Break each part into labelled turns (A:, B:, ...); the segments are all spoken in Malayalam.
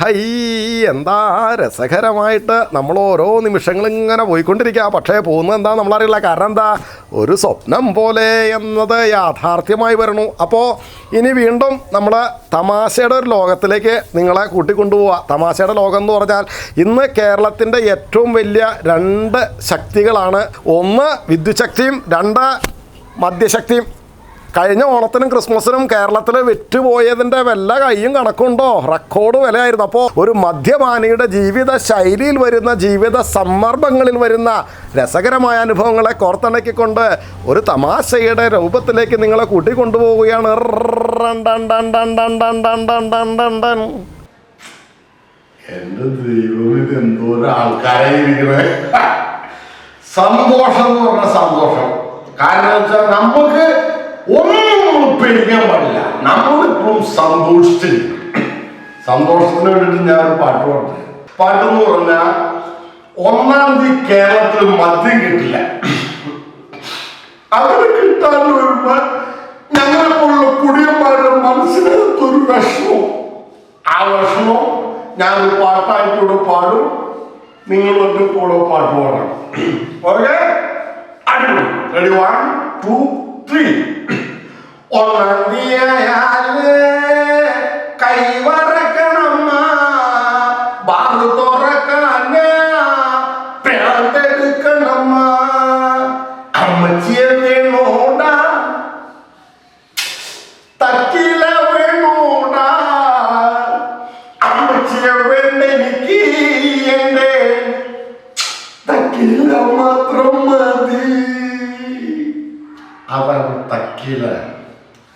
A: ഹൈ എന്താ രസകരമായിട്ട് നമ്മൾ ഓരോ നിമിഷങ്ങളും ഇങ്ങനെ പോയിക്കൊണ്ടിരിക്കുക. പക്ഷേ പോകുന്നത് എന്താ നമ്മളറിയില്ല. കാരണം എന്താ? ഒരു സ്വപ്നം പോലെ എന്നത് യാഥാർത്ഥ്യമായി വരണു അപ്പോൾ ഇനി വീണ്ടും നമ്മൾ തമാശയുടെ ഒരു ലോകത്തിലേക്ക് നിങ്ങളെ കൂട്ടിക്കൊണ്ടുപോവുക തമാശയുടെ ലോകം എന്ന് പറഞ്ഞാൽ ഇന്ന് കേരളത്തിന്റെ ഏറ്റവും വലിയ രണ്ട് ശക്തികളാണ്. ഒന്ന് വിദ്യുശക്തിയും രണ്ട് മദ്യശക്തിയും കഴിഞ്ഞ ഓണത്തിനും ക്രിസ്മസിനും കേരളത്തിൽ വിറ്റുപോയതിന്റെ വല്ല കൈയും കണക്കുണ്ടോ? റെക്കോർഡ് വിലയായിരുന്നു. അപ്പോൾ ഒരു മദ്യപാനിയുടെ ജീവിത ശൈലിയിൽ വരുന്ന ജീവിത സമ്മർദ്ദങ്ങളിൽ വരുന്ന രസകരമായ അനുഭവങ്ങളെ കോർത്തിണക്കിക്കൊണ്ട് ഒരു തമാശയുടെ രൂപത്തിലേക്ക് നിങ്ങളെ കൂട്ടിക്കൊണ്ടുപോവുകയാണ്.
B: എന്റെ ദൈവം ഇത് എന്തോ ആൾക്കാരെ സന്തോഷം എന്ന് പറഞ്ഞ സന്തോഷം. കാരണം വെച്ചാൽ നമുക്ക് ഒന്നും പേടിക്കാൻ പാടില്ല. നമ്മളിപ്പോഴും സന്തോഷിച്ചിരിക്കും സന്തോഷത്തിന് വേണ്ടിയിട്ട് ഞാൻ ഒരു പാട്ട് പാടട്ടെ പാട്ട് എന്ന് പറഞ്ഞാൽ ഒന്നാം തീയതി കേരളത്തിൽ മദ്യം കിട്ടില്ല. അങ്ങനെ കിട്ടാൻ വരുമ്പോ ഞങ്ങളെ പോലുള്ള കുടിയന്മാരുടെ മനസ്സിനകത്തൊരു വിഷമം. ആ വിഷമം ഞാൻ ഒരു പാട്ടായിട്ട് ഇവിടെ പാടും. നിങ്ങളൊക്കെ കൂടെ പാട്ട് പാടണം. ഓക്കെ? അടിപൊളി. Ready one two three.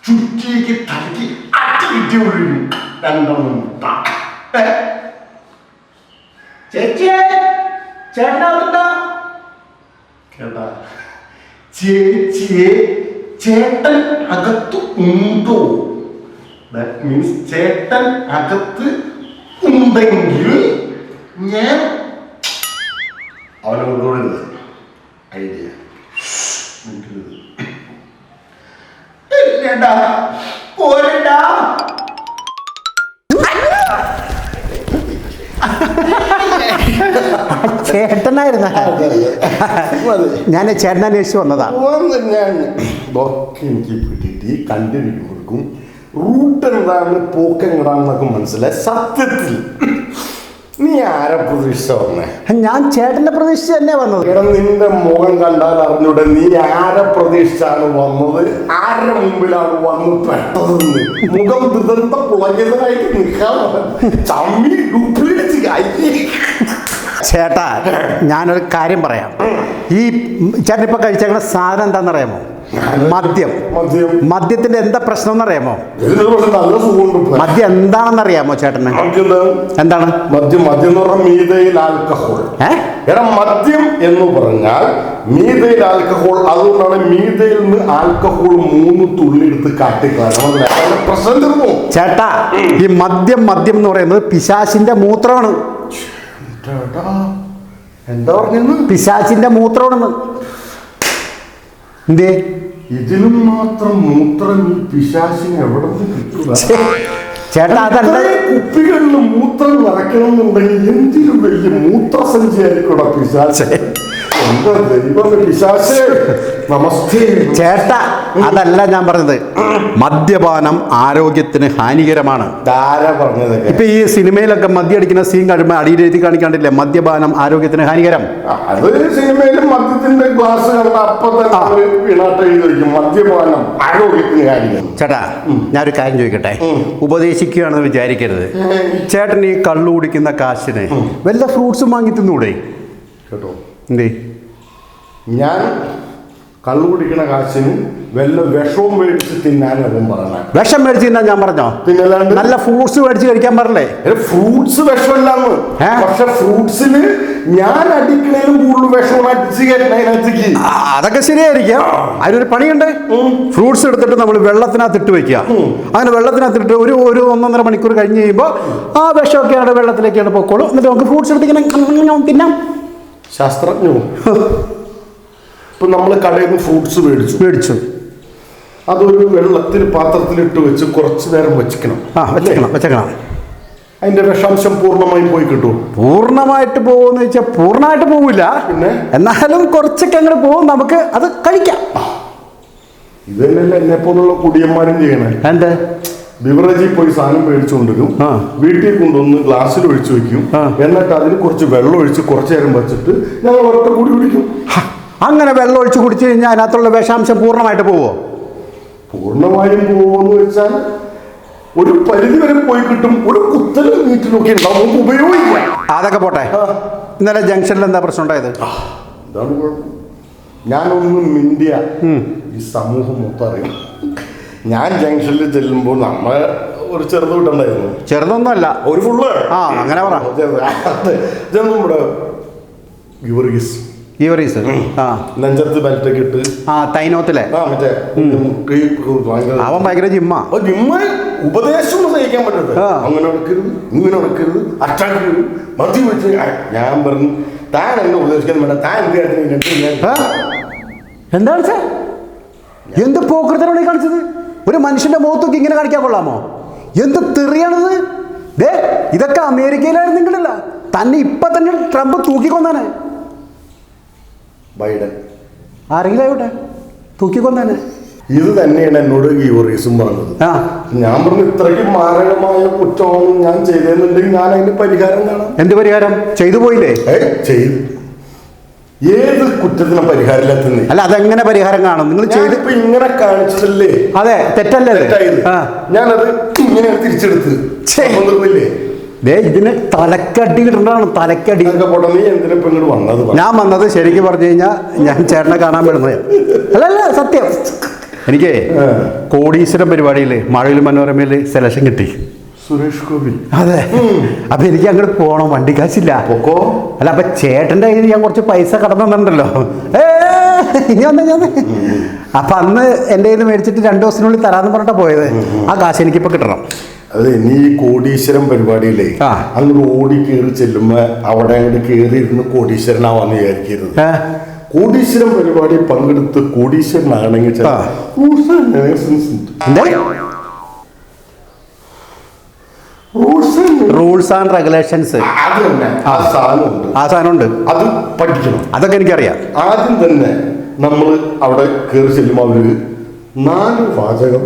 B: ചുറ്റിക്ക് തലക്ക് അട്ടി കിട്ടി ഒഴിഞ്ഞു രണ്ടെണ്ണം?
C: ചേച്ചിയെ ചേട്ടനാവുന്നുണ്ടോ
B: കേട്ടാ? ചേച്ചിയെ ചേട്ടൻ അകത്ത് ഉണ്ടോ? ദാറ്റ് മീൻസ് ചേട്ടൻ അകത്ത് ഉണ്ടെങ്കിൽ ഞാൻ
C: പേടിക്കണ്ട പോരണ്ട. ചേട്ടനായിരുന്ന. ഞാൻ ചേട്ടനെ അന്വേഷിച്ച് വന്നതാ.
B: എനിക്ക് പിടിയിട്ട് കണ്ടിട്ട് റൂട്ട് എന്താണെന്ന് പോക്കെങ്ങടാണെന്നൊക്കെ മനസ്സിലായി. സത്യത്തിൽ. നീ ആരെ പ്രതീക്ഷ വന്നേ
C: ഞാൻ ചേട്ടന്റെ പ്രതീക്ഷിച്ച് തന്നെ വന്നത്.
B: എടാ നിന്റെ മുഖം കണ്ടാൽ അറിഞ്ഞൂടെ നീ ആരെ പ്രതീക്ഷിച്ചാണ് വന്നത്? ആരുടെ മുമ്പിലാണ് വന്ന് പെട്ടതെന്ന്? മുഖം ദുരന്ത പുളഞ്ഞതായിട്ട് നിൽക്കാൻ ചമ്മി ഡ്യൂപ്ലിക്കേറ്റ് കായി
C: ചേട്ടാ ഞാനൊരു കാര്യം പറയാം. ഈ ചേട്ടൻ ഇപ്പൊ കഴിച്ചേക്കുന്ന സാധനം എന്താണെന്നറിയാമോ? മദ്യം.
B: മദ്യം.
C: മദ്യത്തിന്റെ എന്താ പ്രശ്നം എന്നറിയാമോ മദ്യം എന്താണെന്നറിയാമോ ചേട്ടന്?
B: മദ്യം എന്താണ്? മദ്യം മദ്യം എന്ന് പറഞ്ഞാൽ മീതയിൽ ആൽക്കഹോൾ. എടാ മദ്യം എന്ന് പറഞ്ഞാൽ മീതയിൽ ആൽക്കഹോൾ അതുകൊണ്ടാണ് മീതയിൽ നിന്ന് ആൽക്കഹോൾ മൂന്ന് തുള്ളി എടുത്ത് കാട്ടിക്കളാണ് പ്രശ്നം തീർന്നു.
C: ചേട്ടാ ഈ മദ്യം മദ്യം എന്ന് പറയുന്നത് പിശാശിന്റെ മൂത്രമാണ്.
B: എന്താ പറഞ്ഞു
C: പിശാചിന്റെ മൂത്രമാണെന്ന്. എന്തേ?
B: ഇതിലും മാത്രം മൂത്രം ഈ പിശാശിന് എവിടെ
C: ചേട്ടാ അതല്ല
B: കുപ്പികളിൽ മൂത്രം നിറയ്ക്കണമെന്നുണ്ടെങ്കിൽ എന്തിനും വലിയ മൂത്രസഞ്ചിയായിരിക്കും പിശാശ് എന്താ ദൈവം പിശാശേ നമസ്തേ.
C: ചേട്ടാ അതല്ല ഞാൻ പറഞ്ഞത്. മദ്യപാനം ആരോഗ്യത്തിന് ഹാനികരമാണ്. ഇപ്പൊ ഈ സിനിമയിലൊക്കെ മദ്യം അടിക്കുന്ന സീൻ കഴിയുമ്പോൾ അടിയിലെഴുതി കാണിക്കാണ്ടില്ലേ? മദ്യപാനം ആരോഗ്യത്തിന് ഹാനികരം.
B: അത് മദ്യത്തിന്റെ ഗ്ലാസ് എഴുതി മദ്യപാനം ആരോഗ്യത്തിന് ഹാനികരം.
C: ചേട്ടാ ഞാനൊരു കാര്യം ചോദിക്കട്ടെ? ഉപദേശിക്കുകയാണെന്ന് വിചാരിക്കരുത്. ചേട്ടൻ ഈ കള്ളു കുടിക്കുന്ന കാശിന് വല്ല ഫ്രൂട്ട്സും വാങ്ങി തിന്നൂടെ?
B: കേട്ടോ.
C: എന്തേ?
B: ഞാൻ കള്ളു കുടിക്കണ കാശിന് വല്ല വിഷവും മേടിച്ച് തിന്നാൻ അവൻ പറഞ്ഞ.
C: വിഷം മേടിച്ച് തിന്നാൻ ഞാൻ പറഞ്ഞോ?
B: പിന്നല്ലാണ്ട്
C: നല്ല ഫ്രൂട്ട്സ് മേടിച്ച് കഴിക്കാൻ പറഞ്ഞേ
B: ഫ്രൂട്ട്സ് വിഷമല്ലാന്ന്? പക്ഷെ ഫ്രൂട്ട്സിന് ഞാൻ അടിക്കണേലും കൂടുതൽ വിഷം അടിച്ച്
C: അതൊക്കെ ശരിയായിരിക്കാം. അതിനൊരു പണിയുണ്ട്. ഫ്രൂട്ട്സ് എടുത്തിട്ട് നമ്മൾ വെള്ളത്തിനകത്ത് ഇട്ട് വെക്കുക അങ്ങനെ വെള്ളത്തിനകത്ത് ഇട്ട് ഒരു ഒരു ഒന്നൊന്നര മണിക്കൂർ കഴിഞ്ഞ് കഴിയുമ്പോൾ ആ വിഷമൊക്കെ അവിടെ വെള്ളത്തിലേക്കാണ് പൊക്കോളും. എന്നിട്ട് നമുക്ക് ഫ്രൂട്ട്സ് എടുത്തിങ്ങനെ തിന്നാം.
B: ശാസ്ത്രജ്ഞവും ഇപ്പൊ നമ്മൾ കടയിൽ നിന്ന് ഫ്രൂട്ട്സ് മേടിച്ചു.
C: മേടിച്ചു.
B: അതൊരു വെള്ളത്തിൽ പാത്രത്തിലിട്ട് വെച്ച് കുറച്ചു നേരം വെച്ചിക്കണം.
C: ആ വെച്ചേക്കണം വെച്ചേക്കണം.
B: അതിന്റെ വിഷാംശം പൂർണമായും പോയി കിട്ടും
C: പൂർണമായിട്ട് പോകുമെന്ന് വെച്ചാൽ പൂർണമായിട്ട് പോവില്ല.
B: പിന്നെ?
C: എന്നാലും കുറച്ചൊക്കെ അങ്ങനെ പോകും നമുക്ക് അത് കഴിക്കാം.
B: ഇത് തന്നെയല്ല എന്നെ പോലുള്ള കുടിയന്മാരും ചെയ്യണേ.
C: എന്ത്?
B: ബിവറേജിൽ പോയി സാധനം മേടിച്ചുകൊണ്ടിരും. വീട്ടിൽ കൊണ്ടുവന്ന് ഗ്ലാസ്സിൽ ഒഴിച്ചു വെക്കും. എന്നിട്ട് അതിന് കുറച്ച് വെള്ളം ഒഴിച്ച് കുറച്ചു നേരം വെച്ചിട്ട് ഞങ്ങൾ ഒറ്റ കൂടി കുടിക്കും.
C: അങ്ങനെ വെള്ളം ഒഴിച്ച് കുടിച്ചു കഴിഞ്ഞാൽ അതിനകത്തുള്ള വിഷാംശം പൂർണമായിട്ട് പോവോ?
B: പൂർണമായും പോവെന്ന് വെച്ചാൽ ഒരു പരിധി വരെ പോയി കിട്ടും. ഒരു കുത്തലും നീറ്റിലൊക്കെ നോക്കി നമുക്ക് ഉപയോഗിക്കാം.
C: അതൊക്കെ പോട്ടെ. ഇന്നലെ ജംഗ്ഷനിൽ എന്താ പ്രശ്നം ഉണ്ടായത്?
B: ഞാനൊന്നും കുഴപ്പം? ഞാനൊന്ന് മിണ്ടിയ. ഈ സമൂഹം മൊത്തം അറിയും. ഞാൻ ജംഗ്ഷനിൽ ചെല്ലുമ്പോൾ നമ്മ ഒരു ചെറുത് വിട്ടുണ്ടായിരുന്നു
C: ചെറുതൊന്നുമല്ല.
B: ഒരു ഫുള്ള്
C: ആ, അങ്ങനെ പറ.
B: ഇവിടെ ഗിവർഗീസ്?
C: ഗീവറീസ് ആ.
B: നെഞ്ചത്ത് ബെൽറ്റൊക്കെ ഇട്ട്.
C: ആ തൈനോത്തിലെ
B: ആ മറ്റേ
C: അവൻ ഭയങ്കര ജിമ്മാ
B: ജിമ്മ ഉപദേശം സഹിക്കാൻ പറ്റരുത്. അങ്ങനെ ഉണക്കരുത് ഇങ്ങനെ ഉണക്കരുത് അറ്റാക്കരുത് മതി വിളിച്ച് ഞാൻ പറഞ്ഞു താൻ എന്നെ ഉപദേശിക്കാൻ വേണ്ട താൻ എന്ത് കാര്യത്തിന്
C: എന്താണ് സാർ? എന്ത് പോക്കൃത്തനാണ് കാണിച്ചത്? ഒരു മനുഷ്യന്റെ മുഖത്തൊക്കെ ഇങ്ങനെ കാണിക്കാൻ കൊള്ളാമോ? എന്ത് തെറിയാണത്? ദേ ഇതൊക്കെ അമേരിക്കയിലായിരുന്നെങ്കിലല്ല തന്നെ ഇപ്പൊ തന്നെ ട്രംപ് തൂക്കിക്കൊന്നാനെ
B: ബൈഡൻ.
C: ആരെങ്കിലും ആയിട്ടെ തൂക്കിക്കൊന്നെ
B: ഇത് തന്നെയാണ് എന്നോട് ഗീവറീസും പറഞ്ഞത്. ഞാൻ പറഞ്ഞു ഇത്രയ്ക്ക് മാരകമായ കുറ്റമാണ് ഞാൻ ചെയ്തെന്നുണ്ടെങ്കിൽ ഞാൻ അതിന് പരിഹാരം കാണാം.
C: എന്ത് പരിഹാരം? ചെയ്തു പോയില്ലേ?
B: ചെയ്തു. ഏത് കുറ്റത്തിനും പരിഹാരമില്ലാത്തന്നെ
C: അല്ല അതെങ്ങനെ പരിഹാരം കാണും? നിങ്ങൾ
B: ചെയ്തിപ്പോ ഇങ്ങനെ കാണിച്ചതല്ലേ?
C: അതെ തെറ്റല്ലേ?
B: തെറ്റായത്. ഞാനത് ഇങ്ങനെ തിരിച്ചെടുത്ത്
C: ഛേ. ദേ ഇതിന് തലക്കടി. കിട്ടേണ്ടതാണ് തലക്കടി ഞാൻ വന്നത് ശരിക്കും പറഞ്ഞു കഴിഞ്ഞാൽ ഞാൻ ചേട്ടനെ കാണാൻ വിടുന്നത് അല്ലല്ല സത്യം. എനിക്ക്. കോടീശ്വരം പരിപാടിയിൽ മഴയിൽ മനോരമയിൽ സെലക്ഷൻ കിട്ടി.
B: സുരേഷ് ഗോപി.
C: അതെ. അപ്പൊ എനിക്ക് അങ്ങോട്ട് പോകണം വണ്ടി കാശില്ല. അല്ല അപ്പൊ ചേട്ടന്റെ കയ്യിൽ ഞാൻ കുറച്ച് പൈസ കടന്നു തന്നിട്ടുണ്ടല്ലോ. ഏ ഞാൻ അപ്പൊ അന്ന് എന്റെ കയ്യിൽ മേടിച്ചിട്ട് രണ്ടു ദിവസത്തിനുള്ളിൽ തരാന്ന് പറഞ്ഞിട്ടാ പോയത്. ആ കാശ് എനിക്കിപ്പോ കിട്ടണം.
B: അതെ നീ കോടീശ്വരം പരിപാടിയില്ലേ. അങ്ങോട്ട് ഓടി കയറി ചെല്ലുമ്പോ അവിടെ അങ്ങോട്ട് കയറി ഇരുന്ന് കോടീശ്വരനാവാന്ന് വിചാരിക്കരുത്? കോടീശ്വരം പരിപാടി പങ്കെടുത്ത് കോടീശ്വരനാണെങ്കിൽ
C: റൂൾസ് ആൻഡ് റെഗുലേഷൻസ്
B: ആ സാധനമുണ്ട് അത് പഠിക്കണം.
C: അതൊക്കെ എനിക്കറിയാം.
B: ആദ്യം തന്നെ നമ്മൾ അവിടെ കയറി ചെല്ലുമ്പോൾ അവർ നാല് വാചകം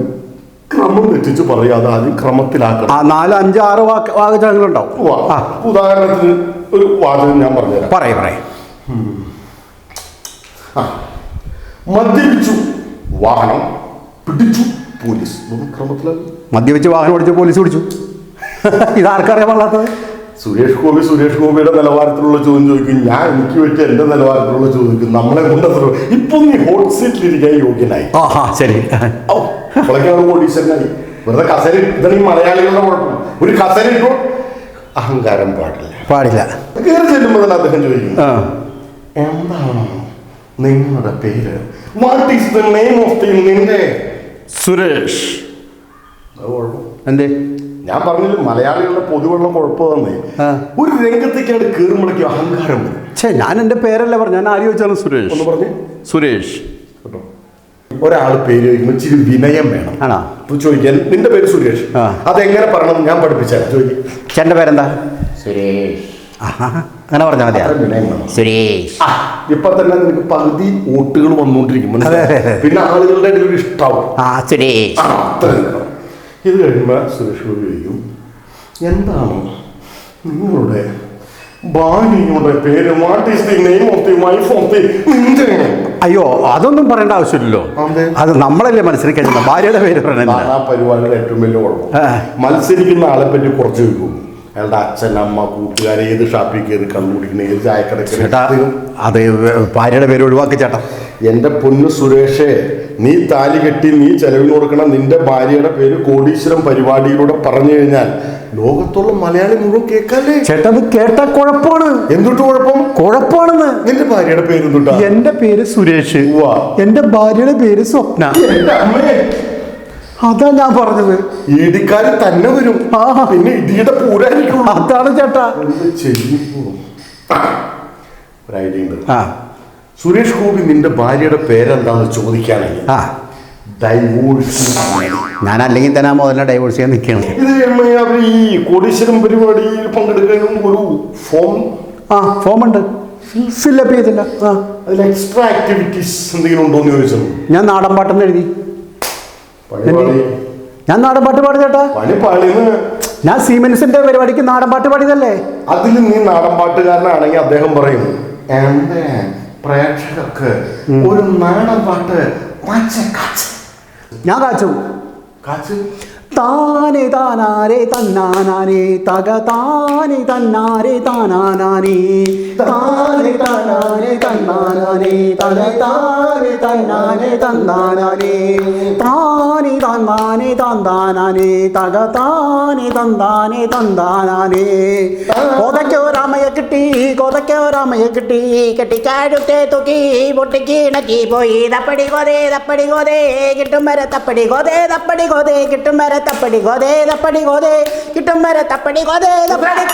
B: ക്രമം തെറ്റിച്ച് പറയാതെ ആദ്യം ക്രമത്തിലാക്കണം.
C: ആ നാല് അഞ്ച് ആറ് വാക്ക് വാചകങ്ങളുണ്ടാവും. ആ.
B: ഉദാഹരണത്തിന് ഒരു വാചകം ഞാൻ പറഞ്ഞുതരാം.
C: പറയാം പറയാം.
B: ആ. മദ്യപിച്ചു വാഹനം പിടിച്ചു പോലീസ്. ക്രമത്തിലാണ്
C: മദ്യപിച്ച് വാഹനം ഓടിച്ചു പോലീസ് പിടിച്ചു. ഇതാർക്കറിയാൻ പാടാത്തത്
B: സുരേഷ് ഗോപി സുരേഷ് ഗോപിയുടെ നിലവാരത്തിലുള്ള ചോദ്യം ചോദിക്കും. ഞാൻ എനിക്ക് പറ്റിയ എന്റെ നിലവാരത്തിലുള്ള ചോദിക്കും. നമ്മളെ കൊണ്ട് ഇപ്പൊ നീ ഹോട്ട് സീറ്റിലിരിക്കാൻ യോഗ്യനായി.
C: ശരി.
B: ഇപ്പോഴൊക്കെയാണ് കോടീശ്വരനായി വെറുതെ കസരി ഇതാണ് ഈ മലയാളികളുടെ കുഴപ്പം. ഒരു കസര ഇപ്പോൾ അഹങ്കാരം പാടില്ല.
C: പാടില്ല.
B: കയറി ചെല്ലുമ്പോൾ തന്നെ അദ്ദേഹം ചോദിക്കും എന്താണ് നിങ്ങളുടെ പേര്? What is the name of the നിന്റെ
C: സുരേഷ്. എന്തേ?
B: ഞാൻ പറഞ്ഞില്ല മലയാളികളുടെ പൊതുവെള്ളം കുഴപ്പമെന്നേ. ഒരു രംഗത്തേക്കാണ് കയറുമ്പോഴേക്കും അഹങ്കാരം വരും.
C: ഛേ ഞാൻ എന്റെ പേരല്ല പറഞ്ഞു ഞാൻ ആര് ചോദിച്ചാലും സുരേഷ്.
B: ഒന്ന് പറഞ്ഞു.
C: സുരേഷ്.
B: ഒരാൾ പേര് ചോദിക്കുമ്പോൾ ഇച്ചിരി വിനയം വേണം.
C: ആണോ?
B: അപ്പൊ ചോദിക്കാൻ നിന്റെ പേര് സുരേഷ്.
C: ആ.
B: അതെങ്ങനെ പറയണം ഞാൻ പഠിപ്പിച്ചാൽ ചോദിക്കും.
C: ചേട്ടന്റെ പേരെന്താ?
B: സുരേഷ്.
C: ആഹാ, അങ്ങനെ പറഞ്ഞാൽ
B: മതി വിനയം വേണം.
C: സുരേഷ്.
B: ആ, ഇപ്പൊ തന്നെ നിനക്ക് പകുതി വോട്ടുകൾ വന്നുകൊണ്ടിരിക്കും മനസ്സിലായോ?
C: അതെ, അതെ, അതെ.
B: പിന്നെ ആളുകളുടെ ഇടയിൽ ഒരു ഇഷ്ടാവും.
C: ആ സുരേഷ്.
B: ആ, അത്രയും വേണം. ഇത് കഴിയുമ്പോ സുരേഷ് ഗോപി ചോദിക്കും എന്താണ് നിങ്ങളുടെ ഭാര്യയുടെ പേര്? What is the name of the wife of the നിന്റെ
C: അയ്യോ അതൊന്നും പറയേണ്ട ആവശ്യമില്ലല്ലോ.
B: അത്
C: നമ്മളല്ലേ മത്സരിക്കുന്നത് ഭാര്യയുടെ പേര് പറയുന്നത്
B: ആ പരിപാടിയുടെ ഏറ്റവും വലിയ കുഴപ്പം. മത്സരിക്കുന്ന ആളെ പറ്റി കുറച്ച് അയാളുടെ അച്ഛൻ അമ്മ കൂട്ടുകാരെ ഏത് ഷാപ്പിൽ കയറി കണ്ടുപിടിക്കുന്ന ഏത് കയറി
C: അത് ഭാര്യയുടെ പേര് ഒഴിവാക്കി ചേട്ടാ.
B: എന്റെ പൊന്നു സുരേഷേ നീ താലി കെട്ടി നീ ചെലവിന് കൊടുക്കണം നിന്റെ ഭാര്യയുടെ പേര് കോടീശ്വരം പരിപാടിയിലൂടെ പറഞ്ഞു കഴിഞ്ഞാൽ ലോകത്തുള്ള മലയാളി മുഴുവൻ കേൾക്കാല്ലേ?
C: ചേട്ടാ അത് കേട്ട കുഴപ്പമാണ്
B: എന്തുട്ട് കുഴപ്പം?
C: കുഴപ്പമാണെന്ന്
B: നിന്റെ ഭാര്യയുടെ പേര് എന്തുട്ടാ?
C: എന്റെ പേര് സുരേഷ്. എന്റെ ഭാര്യയുടെ പേര് സ്വപ്ന. അതാ ഞാൻ പറഞ്ഞത്.
B: ഇടിക്കാരൻ തന്നെ വരും.
C: ആ.
B: പിന്നെ ഇടിയുടെ പൂരായിരിക്കും.
C: അതാണ് ചേട്ടാ.
B: ചെയ്യും? ഒരു ഐഡിയ ഉണ്ട്.
C: ആ.
B: സുരേഷ് ഗോപി നിന്റെ ഭാര്യയുടെ പേരെന്താന്ന് ചോദിക്കാനായി.
C: ആ.
B: ഡൈവോഴ്സ്
C: ഞാൻ അല്ലെങ്കിൽ തന്നെ ആ മുതലിനെ ഡൈവോഴ്സ് ചെയ്യാൻ നിൽക്കുകയാണ്.
B: ഇത് അവർ ഈ കോടീശ്വരം പരിപാടിയിൽ പങ്കെടുക്കാനും ഒരു ഫോം
C: ആ ഫോം ഉണ്ട് ഫില്ലപ്പ് ചെയ്തില്ല. ആ.
B: അതിൽ എക്സ്ട്രാ ആക്ടിവിറ്റീസ് എന്തെങ്കിലും ഉണ്ടോ എന്ന് ചോദിച്ചു.
C: ഞാൻ നാടൻ പാട്ടെന്ന് എഴുതി. ഞാൻ നാടൻ പാട്ട് പാടി ചേട്ടാ. ഞാൻ സീമെൻസിന്റെ പരിപാടിക്ക് നാടൻ പാട്ട് പാടിയതല്ലേ?
B: അതിൽ നീ നാടൻ പാട്ടുകാരനാണെങ്കിൽ അദ്ദേഹം പറയും എന്റെ പ്രേക്ഷകർക്ക് ഒരു നാടൻ പാട്ട്
C: ഞാൻ കാച്ചു.
B: കാച്ച്?
C: താനെ താനാരെ തന്നാനാനെ തക താനെ തന്നാരെ താനാനാനെ. താനെ താനാരെ തന്നാനാനെ തക താനെ തന്നാനെ തന്നാനാനെ. താനെ തന്നാനെ തന്താനാനെ തക താനെ തന്താനെ തന്താനാനെ കൊതയ്ക്കോ രാമയെ കിട്ടി കൊതയ്ക്കോ രാമയെ കിട്ടി. കെട്ടിക്കാടുത്തെ തുക്കി പൊട്ടിക്ക് ഇണക്കി പോയി. തപ്പടി കൊതേ തപ്പടി കൊതേ കിട്ടും വരെ തപ്പടി കൊതേ തപ്പടി കൊതേ കിട്ടും വരെ തപ്പടി ഗോദേ തപ്പടി ഗോദേ കിട്ടും വരെ തപ്പടി ഗോദേ തപ്പടി.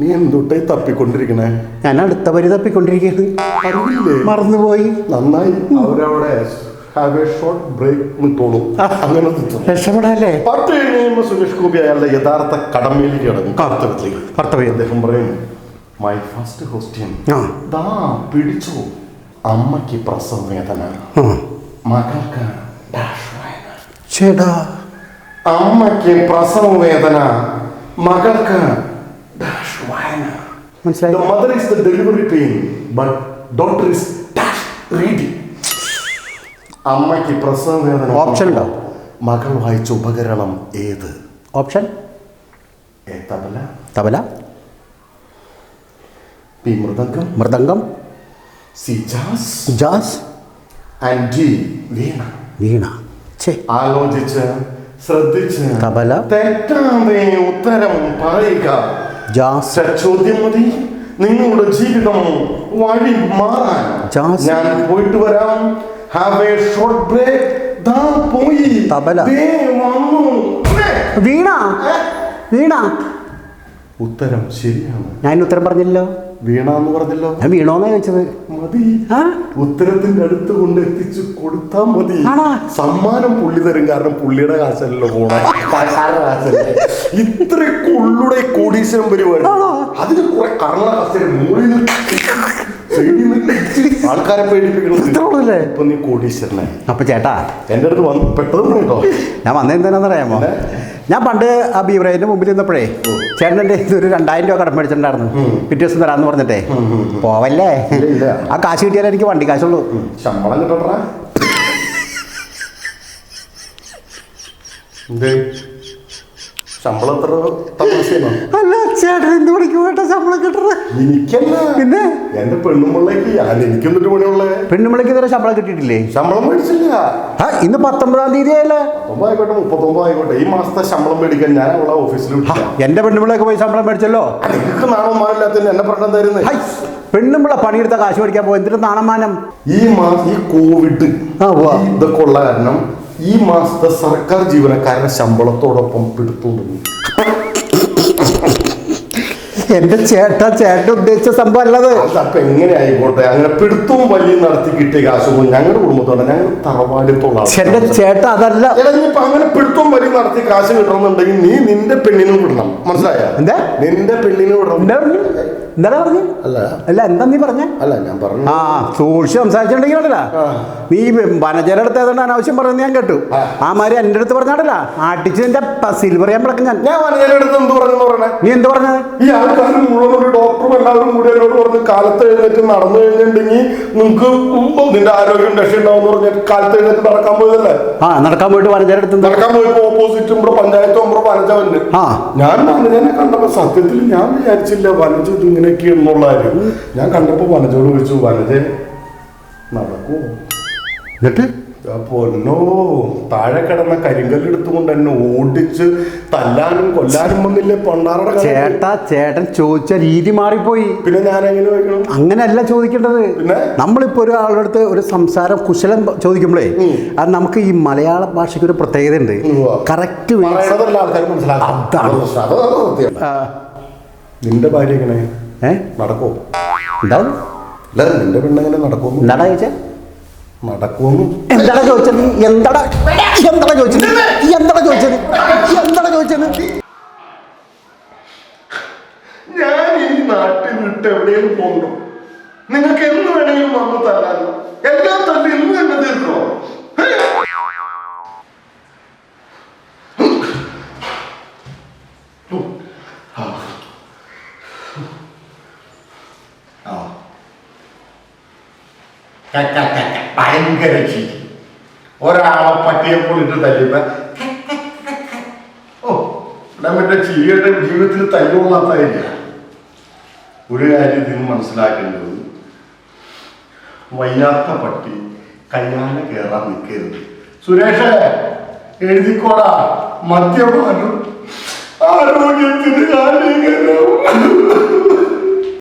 B: നീ എന്തുട്ടായി തപ്പിക്കൊണ്ടിരിക്കണേ?
C: ഞാൻ അടുത്ത വരി തപ്പിക്കൊണ്ടിരിക്കുകയാണ്.
B: അറിയില്ലേ?
C: മറന്നുപോയി.
B: നന്നായി. അവരവിടെ ഹാവ് എ ഷോർട്ട് ബ്രേക്ക് നിൽക്കോളൂ അങ്ങനെ നിൽക്കും
C: രക്ഷപ്പെടാല്ലേ?
B: കഴിഞ്ഞ് കഴിയുമ്പോൾ സുരേഷ് ഗോപി അയാളുടെ യഥാർത്ഥ കടമയിലേക്ക് കിടക്കും. കർത്തവ്യത്തിലേക്ക്.
C: കർത്തവ്യം.
B: അദ്ദേഹം പറയും മൈ ഫസ്റ്റ് ക്വസ്റ്റ്യൻ
C: ആ.
B: ദാ പിടിച്ചു. അമ്മയ്ക്ക് പ്രസവ വേദന
C: ആ.
B: മകൾക്ക് ഡാഷ് വേദന
C: ചേടാ
B: അമ്മയ്ക്ക് പ്രസവ വേദന മകൾക്ക്
C: മനസ്സിലായി?
B: Delivery pain, but doctor is dash ready. അമ്മയ്ക്ക് പ്രസവ വേദന
C: ഓപ്ഷൻ ഉണ്ടോ?
B: മകൾ വായിച്ച ഉപകരണം ഏത്?
C: Option
B: A tabla.
C: Tabla.
B: B mridangam.
C: Mridangam.
B: C jazz.
C: Jazz.
B: And D veena.
C: Veena.
B: ആലോചിച്ച് ശ്രദ്ധിച്ച്
C: തബല.
B: തെറ്റാതെ ഉത്തരം പറയുക. ചോദ്യം മതി നിങ്ങളുടെ ജീവിതം വഴി മാറാൻ. ഞാൻ പോയിട്ട് വരാം. ഹാവ് എ ഷോർട്ട് ബ്രേക്ക് ദാ പോയി.
C: തബല. വീണ. വീണ.
B: ഉത്തരം ശരിയാണ്.
C: ഞാൻ ഉത്തരം പറഞ്ഞില്ലല്ലോ.
B: വീണ എന്ന് പറഞ്ഞല്ലോ.
C: ഞാൻ വീണോന്നാ ചോദിച്ചത്.
B: മതി. ഉത്തരത്തിന്റെ അടുത്ത് കൊണ്ടെത്തിച്ചു കൊടുത്താ മതി? സമ്മാനം പുള്ളി തരും കാരണം പുള്ളിയുടെ കാശല്ലോ പോണേ. കടക്കാരുടെ കാശല്ലേ. ഇത്ര ഉള്ളുടെ കോടീശ്വരം പരിപാടി? അതിന് കുറെ കർണ കസ്റ്റഡി മൂളിൽ ആൾക്കാരെ
C: പേടിപ്പിക്കണല്ലേ?
B: ഇപ്പൊ നീ കോടീശ്വരനെ
C: അപ്പൊ ചേട്ടാ.
B: എന്റെ അടുത്ത് വന്ന് പെട്ടത് കേട്ടോ.
C: ഞാൻ വന്നത് അറിയാമോ ഞാൻ പണ്ട് ആ ബീവറേജിന്റെ മുമ്പിൽ നിന്നപ്പോഴേ ചേട്ടൻ എന്റെ ഒരു രണ്ടായിരം രൂപ കടം മേടിച്ചിട്ടുണ്ടായിരുന്നു. പിറ്റേ ദിവസം തരാന്ന് പറഞ്ഞിട്ടേ. പോവല്ലേ. ആ കാശ് കിട്ടിയാലേ എനിക്ക് വണ്ടി കാശുള്ളൂ.
B: ശമ്പളം കിട്ടട്ടാ എന്തേ? ശമ്പളം എത്ര തമാശയാണോ?
C: അല്ല ചേട്ടൻ എന്ത് പണിക്ക് പോയിട്ടാ ശമ്പളം
B: എനിക്കല്ല.
C: പിന്നെ?
B: എന്റെ പെണ്ണുമ്പിള്ളേക്ക് പണിയുള്ളേ?
C: പെണ്ണുമ്പിളക്ക് ഇതുവരെ ശമ്പളം കിട്ടിയിട്ടില്ലേ?
B: ശമ്പളം മേടിച്ചില്ല.
C: ഇന്ന് പത്തൊമ്പതാം തീയതി ആയല്ലേ.
B: ആയിക്കോട്ടെ മുപ്പത്തൊമ്പത് ആയിക്കോട്ടെ. ഈ മാസത്തെ ശമ്പളം മേടിക്കാൻ ഞാൻ അവളെ ഓഫീസിൽ
C: എന്റെ പെണ്ണുമ്പിളൊക്കെ പോയി ശമ്പളം മേടിച്ചല്ലോ.
B: നിങ്ങൾക്ക് എന്നെ പ്രശ്നം തരുന്നത്
C: പണിയെടുത്ത കാശ് മേടിക്കാൻ പോകും എന്തിനും നാണമാനം?
B: ഈ മാസം ഈ കോവിഡ് ഇതൊക്കെ ഉള്ള കാരണം ഈ മാസത്തെ സർക്കാർ ജീവനക്കാരനെ ശമ്പളത്തോടൊപ്പം പിടുത്തുകൊടുക്കും
C: എന്റെ ചേട്ട ചേട്ട ഉദ്ദേശിച്ച സംഭവം അല്ലത്
B: അപ്പൊ എങ്ങനെ ആയിക്കോട്ടെ? അങ്ങനെ പിടുത്തവും വലിയ നടത്തി കിട്ടിയ കാശൊന്നും ഞങ്ങളുടെ കുടുംബത്തോടെ ഞങ്ങൾ തറവാടിത്തോളാം
C: എന്റെ ചേട്ട അതല്ല.
B: ഇപ്പൊ അങ്ങനെ പിടുത്തവും വലിയ നടത്തി കാശ് കിട്ടണമെന്നുണ്ടെങ്കിൽ നീ നിന്റെ പെണ്ണിനും വിടണം. മനസ്സിലായ?
C: എന്താ?
B: നിന്റെ പെണ്ണിനും വിടണം.
C: എന്താ പറഞ്ഞു?
B: അല്ല.
C: അല്ല എന്താ നീ പറഞ്ഞ?
B: അല്ല ഞാൻ പറഞ്ഞു.
C: ആ സൂക്ഷിച്ച് സംസാരിച്ചിട്ടുണ്ടെങ്കിൽ
B: ആ.
C: നീ വനജയുടെ അടുത്ത് ഏതാണ്ട് അനാവശ്യം പറയുന്നത് ഞാൻ കേട്ടു.
B: ആ.
C: മാതിരി എന്റെ അടുത്ത് പറഞ്ഞാടല്ല. ആട്ടിച്ച് നിന്റെ സിൽവർ ഞാൻ പിളക്കം ഞാൻ.
B: ഞാൻ വനജയുടെ അടുത്ത് എന്ത് പറഞ്ഞു? പറയണേ
C: നീ എന്ത് പറഞ്ഞത്?
B: ഈ ആൾക്കാർ മുഴുവൻ ഒരു ഡോക്ടറും എല്ലാവരും കൂടി എന്നോട് പറഞ്ഞു കാലത്ത് എഴുന്നേറ്റ് നടന്നു കഴിഞ്ഞിട്ടുണ്ടെങ്കിൽ നിങ്ങൾക്ക് നിന്റെ ആരോഗ്യം രക്ഷയുണ്ടാവും എന്ന് പറഞ്ഞിട്ട് കാലത്ത് എഴുന്നേറ്റ് നടക്കാൻ പോയതല്ലേ?
C: ആ നടക്കാൻ പോയിട്ട് വനജയുടെ അടുത്ത്
B: നടക്കാൻ പോയപ്പോ ഓപ്പോസിറ്റ് ഇവിടെ പഞ്ചായത്ത് മെമ്പർ വനജവന്റെ
C: ആ.
B: ഞാൻ വനജനെ കണ്ടപ്പോ സത്യത്തിൽ ഞാൻ വിചാരിച്ചില്ല വനജ ഇത് ഇങ്ങനെയൊക്കെ എന്നുള്ള കാര്യം. ഞാൻ കണ്ടപ്പോ വനജോട് ചോദിച്ചു വനജ നടക്കൂ.
C: എന്നിട്ട്?
B: പൊന്നോ താഴെ കിടന്ന കരിങ്കല്ലെടുത്തുകൊണ്ട് എന്നെ ഓടിച്ച് തല്ലാനും കൊല്ലാനും വന്നില്ലേ പണ്ടാറയുടെ ചേട്ട
C: ചേട്ടാ ചേട്ടൻ ചോദിച്ച രീതി മാറിപ്പോയി.
B: പിന്നെ ഞാൻ എങ്ങനെ വയ്ക്കണം
C: അങ്ങനെയല്ല ചോദിക്കേണ്ടത്.
B: പിന്നെ?
C: നമ്മളിപ്പോ ഒരാളുടെ അടുത്ത് ഒരു സംസാരം കുശലം ചോദിക്കുമ്പോഴേ അത് നമുക്ക് ഈ മലയാള ഭാഷയ്ക്ക് ഒരു പ്രത്യേകത ഉണ്ട്. കറക്റ്റ് അതാണ്.
B: നിന്റെ ഭാര്യ എങ്ങനെ? നടക്കോ
C: എന്താ?
B: അല്ല നിന്റെ പെണ്ണെങ്ങനെ നടക്കോ
C: എന്താടാ ചോദിച്ചേ?
B: നടക്കുമെന്ന്
C: എന്താടാ ചോദിച്ചത്? നീ? എന്താടാ? എന്താടാ ചോദിച്ചത്? എന്താടാ ചോദിച്ചത്? എന്താടാ ചോദിച്ചത്?
B: ഞാൻ ഈ നാട്ടിൽ വിട്ട് എവിടെയും പോകണ്ടോ? നിങ്ങൾക്ക് എന്ന് വേണമെങ്കിലും വന്ന് തരാനോ എല്ലാം തന്നെ ഇന്ന് തന്നെ തീർക്കണോ ഭയങ്കര ചിരി ഒരാളെ പട്ടിയെ പോലിട്ട് തല്ലിയപ്പോ ഓ മറ്റേ ചിരിയുടെ ജീവിതത്തിൽ തല്ലുകൊള്ളാത്തതില്ല ഒരു കാര്യം ഇതിന് മനസ്സിലാക്കേണ്ടത് വയ്യാത്ത പട്ടി കയ്യാലെ കയറാൻ നിൽക്കരുത് സുരേഷ് എഴുതിക്കോടാ മദ്യപാനം ആരോഗ്യത്തിന് ഹാനികരം